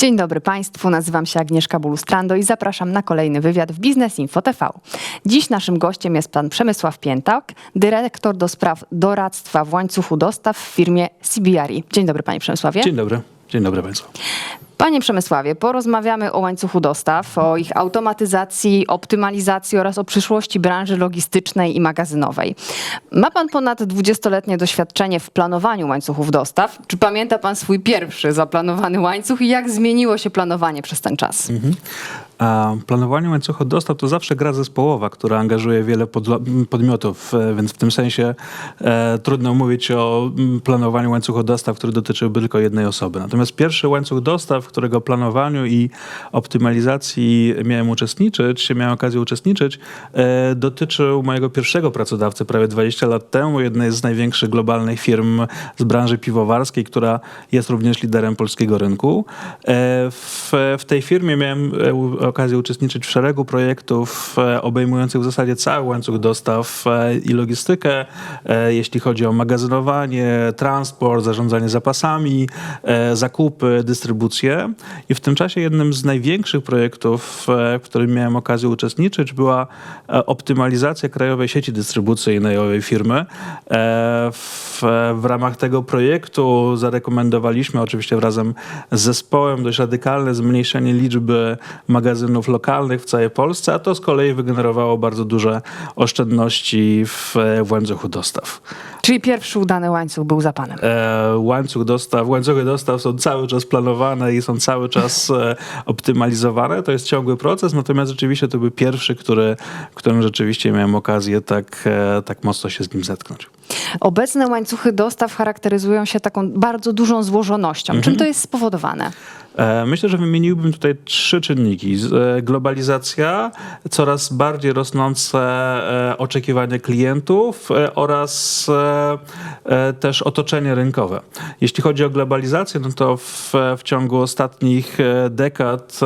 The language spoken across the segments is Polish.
Dzień dobry Państwu, nazywam się Agnieszka Bulustrando i zapraszam na kolejny wywiad w Biznes Info TV. Dziś naszym gościem jest pan Przemysław Piętak, dyrektor do spraw doradztwa w łańcuchu dostaw w firmie CBRE. Dzień dobry Panie Przemysławie. Dzień dobry. Dzień dobry Państwu. Panie Przemysławie, porozmawiamy o łańcuchu dostaw, o ich automatyzacji, optymalizacji oraz o przyszłości branży logistycznej i magazynowej. Ma pan ponad 20-letnie doświadczenie w planowaniu łańcuchów dostaw. Czy pamięta pan swój pierwszy zaplanowany łańcuch i jak zmieniło się planowanie przez ten czas? A planowanie łańcucha dostaw to zawsze gra zespołowa, która angażuje wiele podmiotów, e, więc w tym sensie e, trudno mówić o mm, planowaniu łańcucha dostaw, który dotyczyłby tylko jednej osoby. Natomiast pierwszy łańcuch dostaw, którego planowaniu i optymalizacji miałem uczestniczyć, miałem okazję uczestniczyć, e, dotyczył mojego pierwszego pracodawcy prawie 20 lat temu, jednej z największych globalnych firm z branży piwowarskiej, która jest również liderem polskiego rynku. E, w, w tej firmie miałem e, okazję uczestniczyć w szeregu projektów e, obejmujących w zasadzie cały łańcuch dostaw e, i logistykę, e, jeśli chodzi o magazynowanie, transport, zarządzanie zapasami, zakupy, dystrybucję. I w tym czasie jednym z największych projektów, w którym miałem okazję uczestniczyć, była optymalizacja krajowej sieci dystrybucyjnej owej firmy. W, w ramach tego projektu zarekomendowaliśmy, oczywiście razem z zespołem, dość radykalne zmniejszenie liczby magazynów lokalnych w całej Polsce, a to z kolei wygenerowało bardzo duże oszczędności w, w łańcuchu dostaw. Czyli pierwszy udany łańcuch był za panem. E, łańcuch dostaw, łańcuchy dostaw są cały czas planowane i są cały czas e, optymalizowane. To jest ciągły proces, natomiast rzeczywiście to był pierwszy, który, w którym rzeczywiście miałem okazję tak, e, tak mocno się z nim zetknąć. Obecne łańcuchy dostaw charakteryzują się taką bardzo dużą złożonością. Czym to jest spowodowane? E, Myślę, że wymieniłbym tutaj trzy czynniki. E, Globalizacja, coraz bardziej rosnące e, oczekiwania klientów oraz też otoczenie rynkowe. Jeśli chodzi o globalizację, no to w, w ciągu ostatnich dekad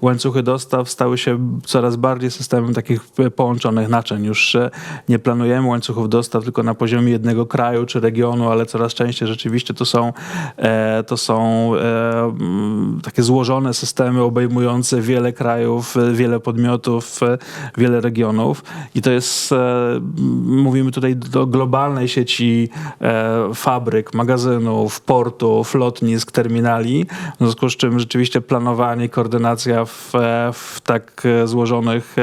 łańcuchy dostaw stały się coraz bardziej systemem takich połączonych naczyń. Już nie planujemy łańcuchów dostaw tylko na poziomie jednego kraju czy regionu, ale coraz częściej rzeczywiście to są, to są takie złożone systemy obejmujące wiele krajów, e, wiele podmiotów, e, wiele regionów. I to jest, e, mówimy tutaj do globalnej sieci fabryk, magazynów, portów, lotnisk, terminali, w związku z czym rzeczywiście planowanie, koordynacja w, w tak złożonych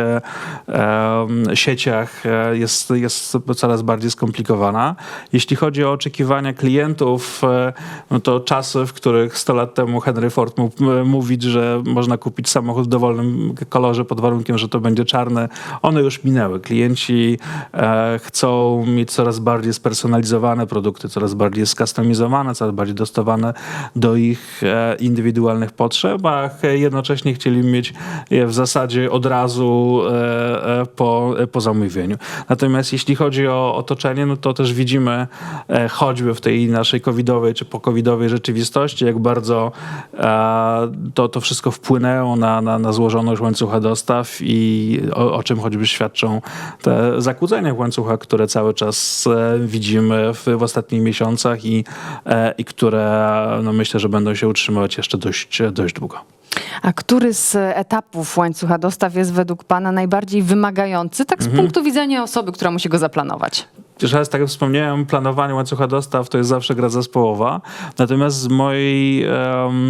sieciach jest, jest coraz bardziej skomplikowana. Jeśli chodzi o oczekiwania klientów, no to czasy, w których 100 lat temu Henry Ford mówić, że można kupić samochód w dowolnym kolorze pod warunkiem, że to będzie czarne, one już minęły. Klienci e, chcą mieć coraz bardziej spersonalizowane produkty, coraz bardziej skustomizowane, coraz bardziej dostosowane do ich e, indywidualnych potrzeb, a jednocześnie chcieli mieć je w zasadzie od razu e, e, po, po zamówieniu. Natomiast jeśli chodzi o otoczenie, no to też widzimy e, choćby w tej naszej covidowej czy pokowidowej rzeczywistości, jak bardzo e, to, to wszystko wpłynęło na, na, na złożoność łańcucha dostaw i o, o czym choćby świadczą te zakłócenia w łańcuchach, które cały czas e, widzimy w, w ostatnich miesiącach i, e, i które no myślę, że będą się utrzymywać jeszcze dość, dość długo. A który z etapów łańcucha dostaw jest według pana najbardziej wymagający, tak z punktu widzenia osoby, która musi go zaplanować? Jeszcze raz, tak jak wspomniałem, planowanie łańcucha dostaw to jest zawsze gra zespołowa. Natomiast z mojej,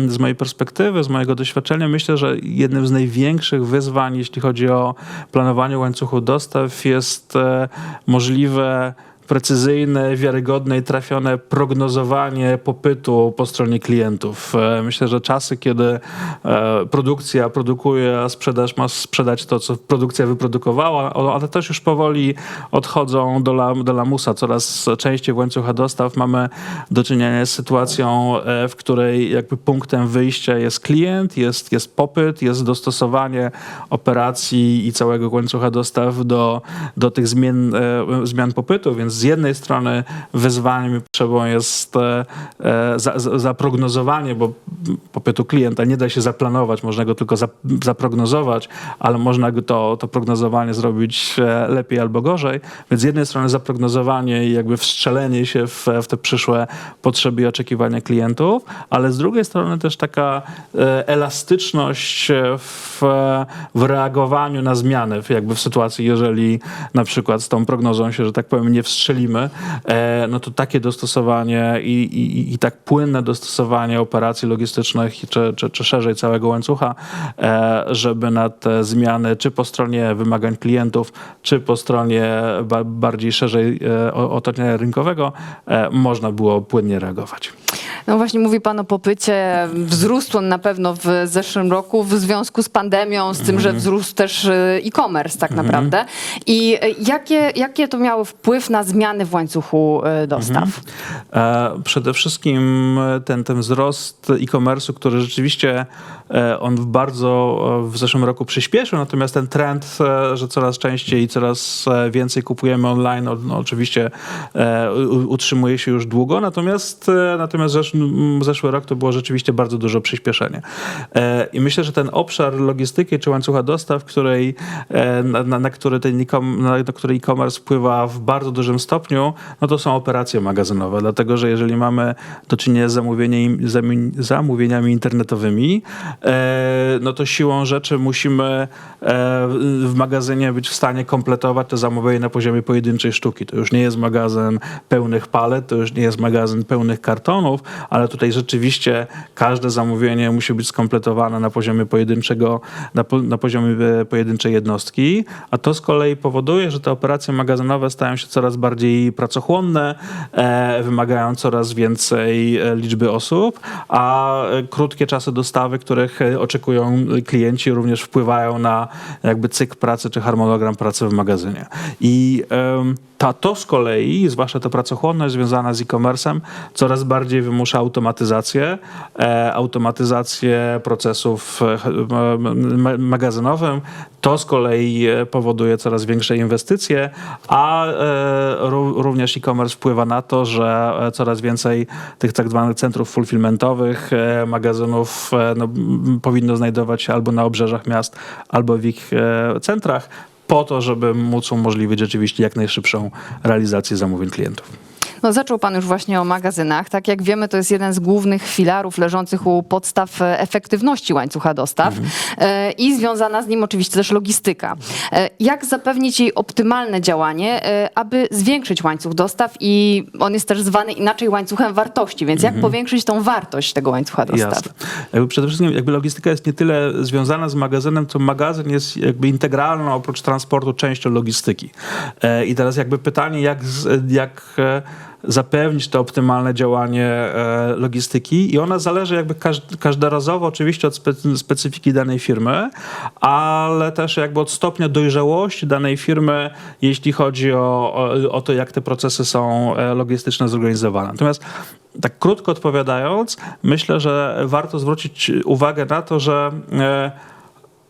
z mojej perspektywy, z mojego doświadczenia, myślę, że jednym z największych wyzwań, jeśli chodzi o planowanie łańcuchu dostaw, jest e, możliwe precyzyjne, wiarygodne i trafione prognozowanie popytu po stronie klientów. E, Myślę, że czasy, kiedy e, produkcja produkuje, a sprzedaż ma sprzedać to, co produkcja wyprodukowała, one też już powoli odchodzą do, la, do lamusa. Coraz częściej w łańcucha dostaw mamy do czynienia z sytuacją, e, w której jakby punktem wyjścia jest klient, jest, jest popyt, jest dostosowanie operacji i całego łańcucha dostaw do, do tych zmian, zmian popytu, więc z jednej strony wyzwaniem i potrzebą jest e, e, za, za, zaprognozowanie, bo popytu klienta nie da się zaplanować, można go tylko za, zaprognozować, ale można to, to prognozowanie zrobić e, lepiej albo gorzej. Więc z jednej strony zaprognozowanie i jakby wstrzelenie się w, w te przyszłe potrzeby i oczekiwania klientów, ale z drugiej strony też taka elastyczność w, w reagowaniu na zmiany, jakby w sytuacji, jeżeli na przykład z tą prognozą się, że tak powiem, nie wstrzelimy, e, no to takie dostosowanie i, i, i tak płynne dostosowanie operacji logistycznych czy, czy, czy szerzej całego łańcucha, e, żeby na te zmiany, czy po stronie wymagań klientów, czy po stronie ba, bardziej szerzej e, otoczenia rynkowego, można było płynnie reagować. No właśnie mówi pan o popycie. Wzrósł on na pewno w zeszłym roku w związku z pandemią, z tym, że wzrósł też e-commerce tak naprawdę. I jakie, jakie to miało wpływ na zmiany w łańcuchu y, dostaw? E, Przede wszystkim ten, ten wzrost e-commerce'u, który rzeczywiście e, on bardzo e, w zeszłym roku przyspieszył, natomiast ten trend, e, że coraz częściej i coraz e, więcej kupujemy online, on oczywiście e, utrzymuje się już długo, natomiast, e, natomiast zeszły, zeszły rok to było rzeczywiście bardzo duże przyspieszenie. E, I myślę, że ten obszar logistyki czy łańcucha dostaw, której, e, na, na, na który ten e-commerce wpływa w bardzo dużym stopniu, no to są operacje magazynowe, dlatego że jeżeli mamy do czynienia z zamówieniem, zami- zamówieniami internetowymi, e, no to siłą rzeczy musimy e, w magazynie być w stanie kompletować to zamówienie na poziomie pojedynczej sztuki. To już nie jest magazyn pełnych palet, to już nie jest magazyn pełnych kartonów, ale tutaj rzeczywiście każde zamówienie musi być skompletowane na poziomie pojedynczego, na, po, na poziomie e, pojedynczej jednostki, a to z kolei powoduje, że te operacje magazynowe stają się coraz bardziej pracochłonne, e, wymagają coraz więcej e, liczby osób, a e, krótkie czasy dostawy, których oczekują klienci, również wpływają na jakby cykl pracy czy harmonogram pracy w magazynie. I ta, to z kolei, zwłaszcza ta pracochłonność związana z e-commerce'em, coraz bardziej wymusza automatyzację, automatyzację procesów m- magazynowym. To z kolei powoduje coraz większe inwestycje, a również e-commerce wpływa na to, że e, coraz więcej tych tak zwanych centrów fulfillmentowych, e, magazynów e, no, powinno znajdować się albo na obrzeżach miast, albo w ich centrach po to, żeby móc umożliwić rzeczywiście jak najszybszą realizację zamówień klientów. No, zaczął Pan już właśnie o magazynach. Tak jak wiemy, to jest jeden z głównych filarów leżących u podstaw e, efektywności łańcucha dostaw e, i związana z nim oczywiście też logistyka. E, Jak zapewnić jej optymalne działanie, aby zwiększyć łańcuch dostaw i on jest też zwany inaczej łańcuchem wartości, więc jak powiększyć tą wartość tego łańcucha dostaw? Jasne. Jakby przede wszystkim jakby logistyka jest nie tyle związana z magazynem, co magazyn jest jakby integralną oprócz transportu częścią logistyki. I teraz jakby pytanie, jak, jak zapewnić to optymalne działanie e, logistyki i ona zależy jakby każ- każdorazowo oczywiście od spe- specyfiki danej firmy, ale też jakby od stopnia dojrzałości danej firmy, jeśli chodzi o, o, to, jak te procesy są e, logistyczne zorganizowane. Natomiast tak krótko odpowiadając, myślę, że warto zwrócić uwagę na to, że e,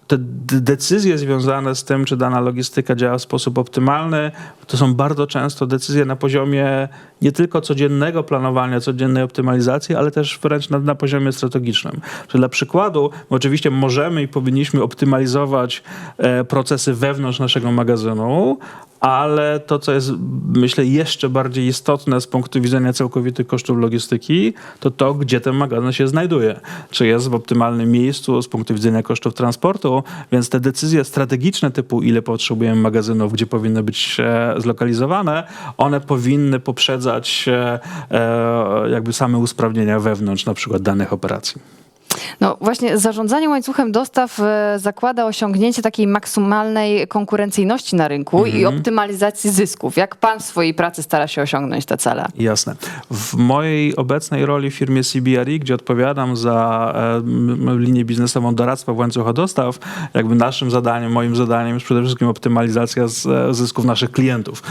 te decyzje związane z tym, czy dana logistyka działa w sposób optymalny, to są bardzo często decyzje na poziomie nie tylko codziennego planowania, codziennej optymalizacji, ale też wręcz na, na poziomie strategicznym. Czyli dla przykładu, oczywiście możemy i powinniśmy optymalizować e, procesy wewnątrz naszego magazynu, ale to, co jest, myślę, jeszcze bardziej istotne z punktu widzenia całkowitych kosztów logistyki, to to, gdzie ten magazyn się znajduje. Czy jest w optymalnym miejscu z punktu widzenia kosztów transportu, więc te decyzje strategiczne typu, ile potrzebujemy magazynów, gdzie powinny być e, zlokalizowane, one powinny poprzedzać e, e, jakby same usprawnienia wewnątrz na przykład danych operacji. No właśnie zarządzanie łańcuchem dostaw e, zakłada osiągnięcie takiej maksymalnej konkurencyjności na rynku i optymalizacji zysków. Jak pan w swojej pracy stara się osiągnąć te cele? Jasne. W mojej obecnej roli w firmie CBRE, gdzie odpowiadam za e, linię biznesową doradztwa w łańcuchu dostaw, jakby naszym zadaniem, moim zadaniem jest przede wszystkim optymalizacja e, zysków naszych klientów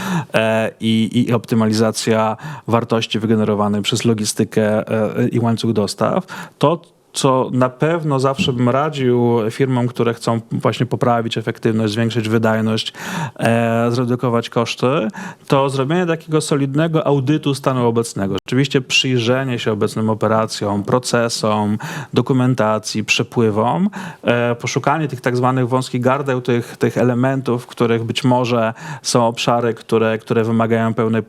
i, i optymalizacja wartości wygenerowanej przez logistykę i łańcuch dostaw. To, co na pewno zawsze bym radził firmom, które chcą właśnie poprawić efektywność, zwiększyć wydajność, e, zredukować koszty, to zrobienie takiego solidnego audytu stanu obecnego. Oczywiście przyjrzenie się obecnym operacjom, procesom, dokumentacji, przepływom, e, poszukanie tych tak zwanych wąskich gardeł, tych, tych elementów, w których być może są obszary, które, które wymagają pełnej,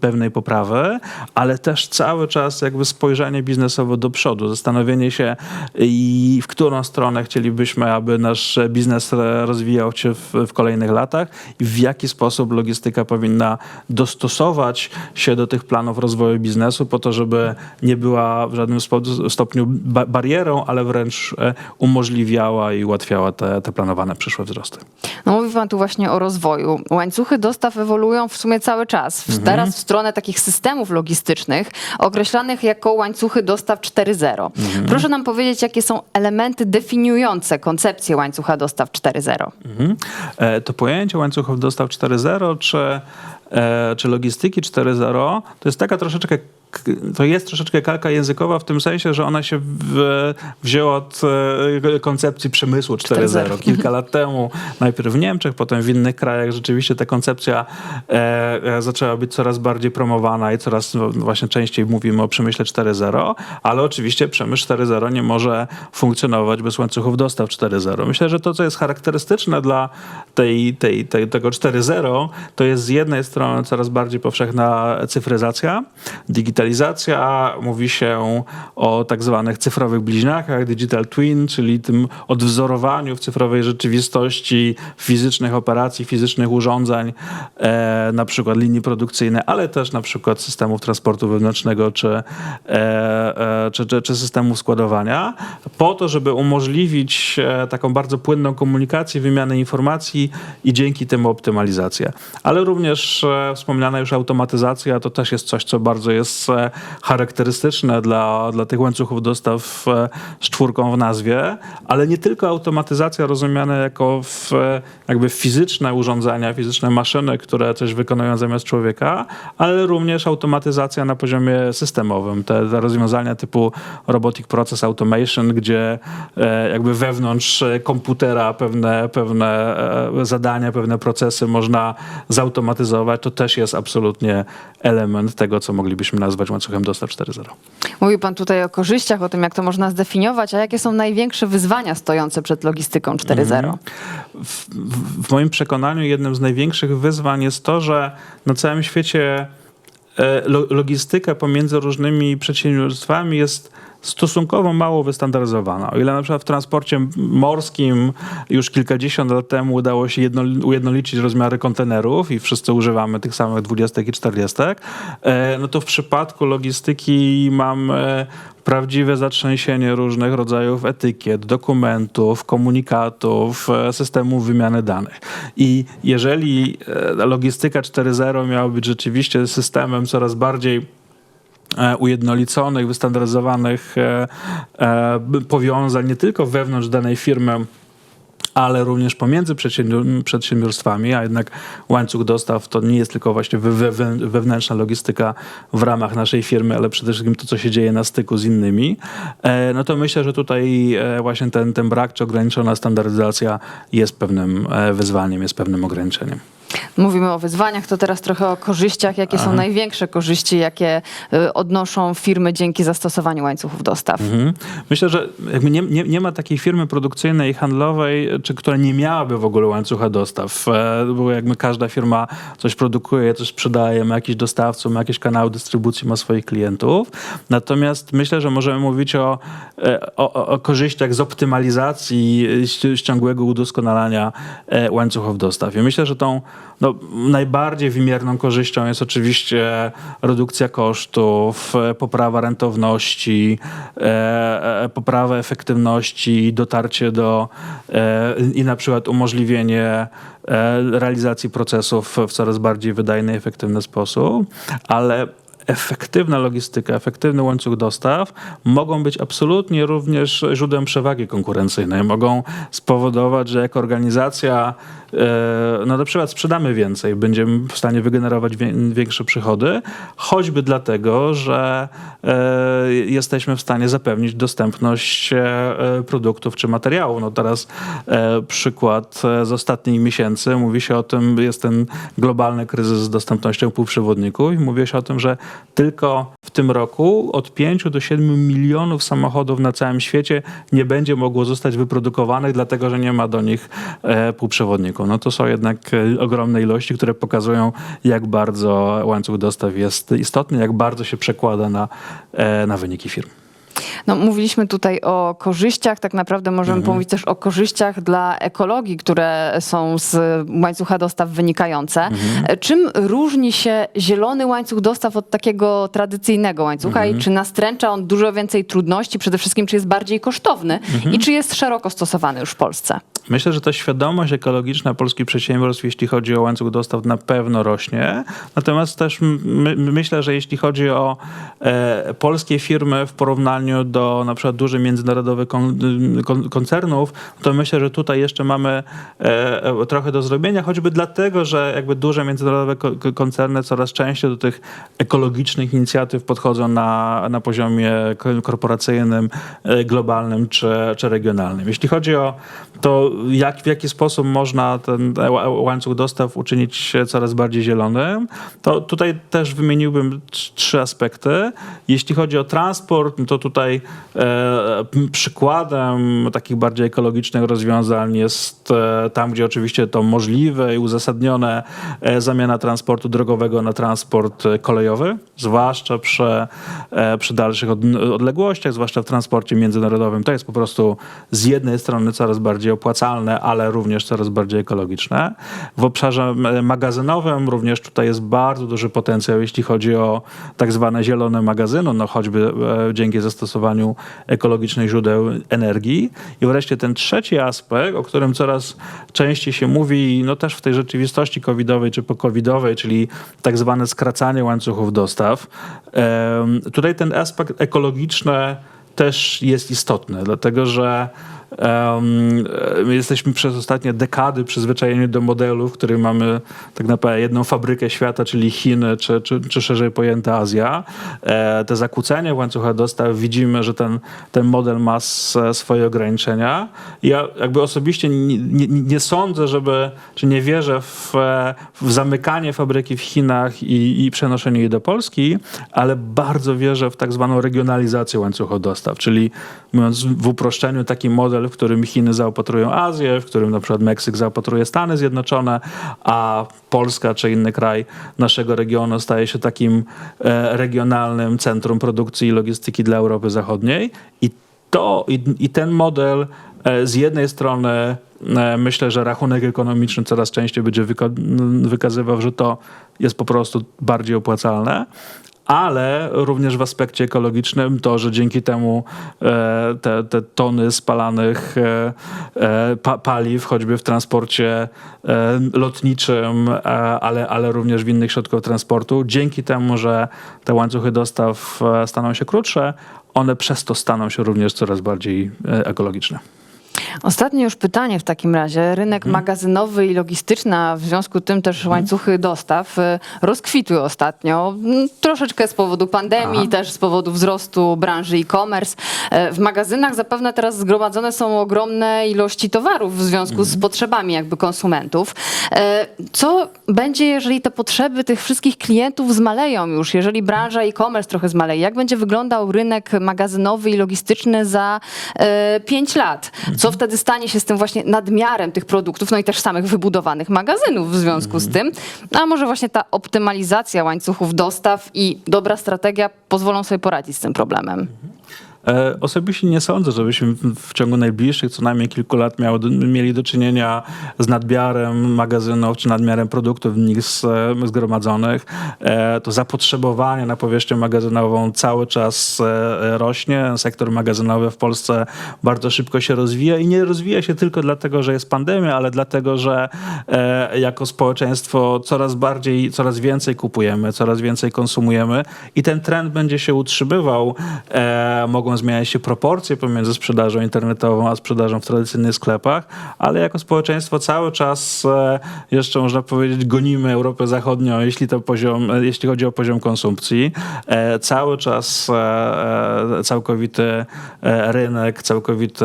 pewnej poprawy, ale też cały czas jakby spojrzenie biznesowe do przodu, zastanowienie się i w którą stronę chcielibyśmy, aby nasz biznes rozwijał się w, w kolejnych latach i w jaki sposób logistyka powinna dostosować się do tych planów rozwoju biznesu po to, żeby nie była w żadnym stopniu ba- barierą, ale wręcz e, umożliwiała i ułatwiała te, te planowane przyszłe wzrosty. No mówi pan tu właśnie o rozwoju. Łańcuchy dostaw ewoluują w sumie cały czas. W- Teraz w stronę takich systemów logistycznych określanych jako łańcuchy dostaw 4.0. Proszę nam powiedzieć, jakie są elementy definiujące koncepcję łańcucha dostaw 4.0. Mhm. E, To pojęcie łańcuchów dostaw 4.0 czy, e, czy logistyki 4.0 to jest taka troszeczkę to jest troszeczkę kalka językowa w tym sensie, że ona się w, wzięła od e, koncepcji przemysłu 4.0. 4.0. Kilka lat temu, najpierw w Niemczech, potem w innych krajach rzeczywiście ta koncepcja e, e, zaczęła być coraz bardziej promowana i coraz no, właśnie częściej mówimy o przemyśle 4.0, ale oczywiście przemysł 4.0 nie może funkcjonować bez łańcuchów dostaw 4.0. Myślę, że to, co jest charakterystyczne dla tej, tej, tej, tego 4.0, to jest z jednej strony coraz bardziej powszechna cyfryzacja, digitalizacja, mówi się o tak zwanych cyfrowych bliźniakach, digital twin, czyli tym odwzorowaniu w cyfrowej rzeczywistości fizycznych operacji, fizycznych urządzeń, e, na przykład linii produkcyjnej, ale też na przykład systemów transportu wewnętrznego czy, e, e, czy, czy, czy systemów składowania, po to, żeby umożliwić e, taką bardzo płynną komunikację, wymianę informacji i dzięki temu optymalizację. Ale również e, wspomniana już automatyzacja to też jest coś, co bardzo jest e, charakterystyczne dla, dla tych łańcuchów dostaw e, z czwórką w nazwie, ale nie tylko automatyzacja rozumiana jako w, e, jakby fizyczne urządzenia, fizyczne maszyny, które coś wykonują zamiast człowieka, ale również automatyzacja na poziomie systemowym. Te, te rozwiązania typu Robotic Process Automation, gdzie e, jakby wewnątrz komputera pewne, pewne zadania, pewne procesy można zautomatyzować, to też jest absolutnie element tego, co moglibyśmy nazwać łańcuchem dostaw 4.0. Mówi pan tutaj o korzyściach, o tym, jak to można zdefiniować, a jakie są największe wyzwania stojące przed logistyką 4.0? w, w, w moim przekonaniu jednym z największych wyzwań jest to, że na całym świecie e, lo, logistyka pomiędzy różnymi przedsiębiorstwami jest stosunkowo mało wystandaryzowana. O ile na przykład w transporcie morskim już kilkadziesiąt lat temu udało się jedno, ujednolicić rozmiary kontenerów i wszyscy używamy tych samych 20 i 40, e, no to w przypadku logistyki mamy prawdziwe zatrzęsienie różnych rodzajów etykiet, dokumentów, komunikatów, e, systemów wymiany danych. I jeżeli e, logistyka 4.0 miała być rzeczywiście systemem coraz bardziej e, ujednoliconych, wystandaryzowanych e, e, powiązań nie tylko wewnątrz danej firmy, ale również pomiędzy przedsiębior- przedsiębiorstwami, a jednak łańcuch dostaw to nie jest tylko właśnie we- we- wewnętrzna logistyka w ramach naszej firmy, ale przede wszystkim to, co się dzieje na styku z innymi, e, no to myślę, że tutaj e, właśnie ten, ten brak czy ograniczona standaryzacja jest pewnym e, wyzwaniem, jest pewnym ograniczeniem. Mówimy o wyzwaniach, to teraz trochę o korzyściach. Jakie są największe korzyści, jakie y, odnoszą firmy dzięki zastosowaniu łańcuchów dostaw? Mhm. Myślę, że nie, nie, nie ma takiej firmy produkcyjnej, handlowej, czy która nie miałaby w ogóle łańcucha dostaw. E, Bo jakby każda firma coś produkuje, coś sprzedaje, ma jakiś dostawców, ma jakieś kanały dystrybucji, ma swoich klientów. Natomiast myślę, że możemy mówić o, e, o, o- korzyściach z optymalizacji, e, ści- ciągłego udoskonalania łańcuchów dostaw. I myślę, że tą no, najbardziej wymierną korzyścią jest oczywiście redukcja kosztów, e, poprawa rentowności, e, e, poprawa efektywności, dotarcie do e, i na przykład umożliwienie e, realizacji procesów w coraz bardziej wydajny efektywny sposób, ale efektywna logistyka, efektywny łańcuch dostaw mogą być absolutnie również źródłem przewagi konkurencyjnej. Mogą spowodować, że jako organizacja e, no na przykład sprzedamy więcej, będziemy w stanie wygenerować większe przychody, choćby dlatego, że e, jesteśmy w stanie zapewnić dostępność e, produktów czy materiałów. No teraz przykład z ostatnich miesięcy, mówi się o tym, jest ten globalny kryzys z dostępnością półprzewodników i mówi się o tym, że tylko w tym roku od 5 do 7 milionów samochodów na całym świecie nie będzie mogło zostać wyprodukowanych, dlatego że nie ma do nich e, półprzewodników. No to są jednak e, ogromne ilości, które pokazują, jak bardzo łańcuch dostaw jest istotny, jak bardzo się przekłada na, e, na wyniki firm. No, mówiliśmy tutaj o korzyściach, tak naprawdę możemy pomówić też o korzyściach dla ekologii, które są z łańcucha dostaw wynikające. E, Czym różni się zielony łańcuch dostaw od takiego tradycyjnego łańcucha i czy nastręcza on dużo więcej trudności? Przede wszystkim, czy jest bardziej kosztowny i czy jest szeroko stosowany już w Polsce? Myślę, że ta świadomość ekologiczna polskich przedsiębiorstw, jeśli chodzi o łańcuch dostaw, na pewno rośnie. Natomiast też my, myślę, że jeśli chodzi o e, polskie firmy w porównaniu do na przykład dużych międzynarodowych kon, kon, koncernów, to myślę, że tutaj jeszcze mamy e, e, trochę do zrobienia, choćby dlatego, że jakby duże międzynarodowe ko, ko- koncerny coraz częściej do tych ekologicznych inicjatyw podchodzą na, na poziomie ko- korporacyjnym, e, globalnym czy, czy regionalnym. Jeśli chodzi o to, jak, w jaki sposób można ten ła- łańcuch dostaw uczynić coraz bardziej zielonym, to tutaj też wymieniłbym trz- trzy aspekty. Jeśli chodzi o transport, no to tutaj e, m, przykładem takich bardziej ekologicznych rozwiązań jest e, tam, gdzie oczywiście to możliwe i uzasadnione e, zamiana transportu drogowego na transport e, kolejowy, zwłaszcza przy, e, przy dalszych od, odległościach, zwłaszcza w transporcie międzynarodowym. To jest po prostu z jednej strony coraz bardziej opłacalne, ale również coraz bardziej ekologiczne. W obszarze e, magazynowym również tutaj jest bardzo duży potencjał, jeśli chodzi o tak zwane zielone magazyny, no choćby e, dzięki zastosowaniu ekologicznych źródeł energii. I wreszcie ten trzeci aspekt, o którym coraz częściej się mówi, no też w tej rzeczywistości covidowej czy po-covidowej, czyli tak zwane skracanie łańcuchów dostaw. Tutaj ten aspekt ekologiczny też jest istotny, dlatego że my jesteśmy przez ostatnie dekady przyzwyczajeni do modelu, w którym mamy tak naprawdę jedną fabrykę świata, czyli Chiny, czy, czy, czy szerzej pojęta Azja. E, te zakłócenia łańcucha dostaw, widzimy, że ten, ten model ma swoje ograniczenia. Ja jakby osobiście nie, nie, nie sądzę, żeby, czy nie wierzę w, w zamykanie fabryki w Chinach i, i przenoszenie jej do Polski, ale bardzo wierzę w tak zwaną regionalizację łańcucha dostaw, czyli mówiąc w uproszczeniu taki model, w którym Chiny zaopatrują Azję, w którym na przykład Meksyk zaopatruje Stany Zjednoczone, a Polska czy inny kraj naszego regionu staje się takim e, regionalnym centrum produkcji i logistyki dla Europy Zachodniej. I to i, i ten model e, z jednej strony e, myślę, że rachunek ekonomiczny coraz częściej będzie wyka- wykazywał, że to jest po prostu bardziej opłacalne, ale również w aspekcie ekologicznym to, że dzięki temu e, te, te tony spalanych e, e, pa, paliw, choćby w transporcie lotniczym, ale, ale również w innych środkach transportu, dzięki temu, że te łańcuchy dostaw staną się krótsze, one przez to staną się również coraz bardziej ekologiczne. Ostatnie już pytanie w takim razie. Rynek magazynowy i logistyczny, a w związku z tym też łańcuchy dostaw y, rozkwitły ostatnio. Mm, Troszeczkę z powodu pandemii, Aha. też z powodu wzrostu branży e-commerce. E, W magazynach zapewne teraz zgromadzone są ogromne ilości towarów w związku z potrzebami jakby konsumentów. E, Co będzie, jeżeli te potrzeby tych wszystkich klientów zmaleją już, jeżeli branża e-commerce trochę zmaleje? Jak będzie wyglądał rynek magazynowy i logistyczny za 5 lat? Co wtedy stanie się z tym właśnie nadmiarem tych produktów, no i też samych wybudowanych magazynów w związku z tym? A może właśnie ta optymalizacja łańcuchów dostaw i dobra strategia pozwolą sobie poradzić z tym problemem? E, Osobiście nie sądzę, żebyśmy w- ciągu najbliższych co najmniej kilku lat mieli do czynienia z nadmiarem magazynów czy nadmiarem produktów w nich z- zgromadzonych. E, To zapotrzebowanie na powierzchnię magazynową cały czas e, rośnie. Sektor magazynowy w Polsce bardzo szybko się rozwija i nie rozwija się tylko dlatego, że jest pandemia, ale dlatego, że e, jako społeczeństwo coraz bardziej, coraz więcej kupujemy, coraz więcej konsumujemy i ten trend będzie się utrzymywał. E, mogą zmieniać się proporcje pomiędzy sprzedażą internetową a sprzedażą w tradycyjnych sklepach, ale jako społeczeństwo cały czas e, jeszcze można powiedzieć gonimy Europę Zachodnią, jeśli, to poziom, e, jeśli chodzi o poziom konsumpcji. E, cały czas całkowity rynek, całkowity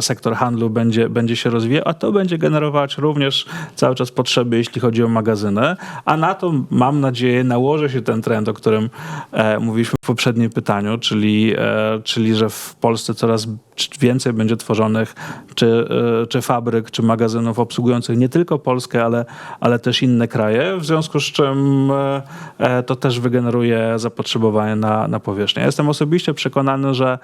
sektor handlu będzie, będzie się rozwijał, a to będzie generować również cały czas potrzeby, jeśli chodzi o magazyny, a na to mam nadzieję nałoży się ten trend, o którym mówiliśmy w poprzednim pytaniu, czyli, czyli że w Polsce coraz więcej będzie tworzonych czy, e, czy fabryk, czy magazynów obsługujących nie tylko Polskę, ale, ale też inne kraje, w związku z czym e, e, to też wygeneruje zapotrzebowanie na, na powierzchnię. Ja Jestem osobiście przekonany, że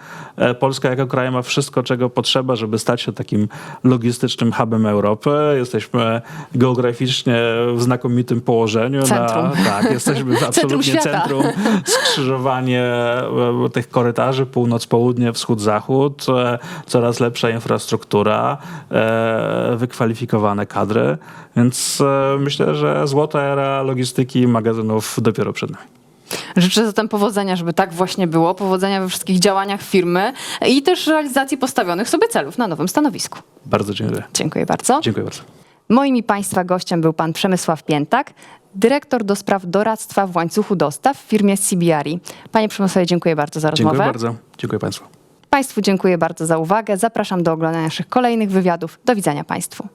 Polska jako kraj ma wszystko, czego potrzeba, żeby stać się takim logistycznym hubem Europy. Jesteśmy geograficznie w znakomitym położeniu. Centrum. Na, tak, jesteśmy absolutnie świata. centrum. Skrzyżowanie tych korytarzy północ-południe, wschód-zachód, coraz lepsza infrastruktura, e, wykwalifikowane kadry, więc e, myślę, że złota era logistyki i magazynów dopiero przed nami. Życzę zatem powodzenia, żeby tak właśnie było. Powodzenia we wszystkich działaniach firmy i też realizacji postawionych sobie celów na nowym stanowisku. Bardzo dziękuję. Dziękuję bardzo. Dziękuję bardzo. Moim i Państwa gościem był pan Przemysław Piętak, dyrektor do spraw doradztwa w łańcuchu dostaw w firmie CBRI. Panie Przemysławie, dziękuję bardzo za rozmowę. Dziękuję bardzo. Dziękuję Państwu. Państwu dziękuję bardzo za uwagę. Zapraszam do oglądania naszych kolejnych wywiadów. Do widzenia Państwu.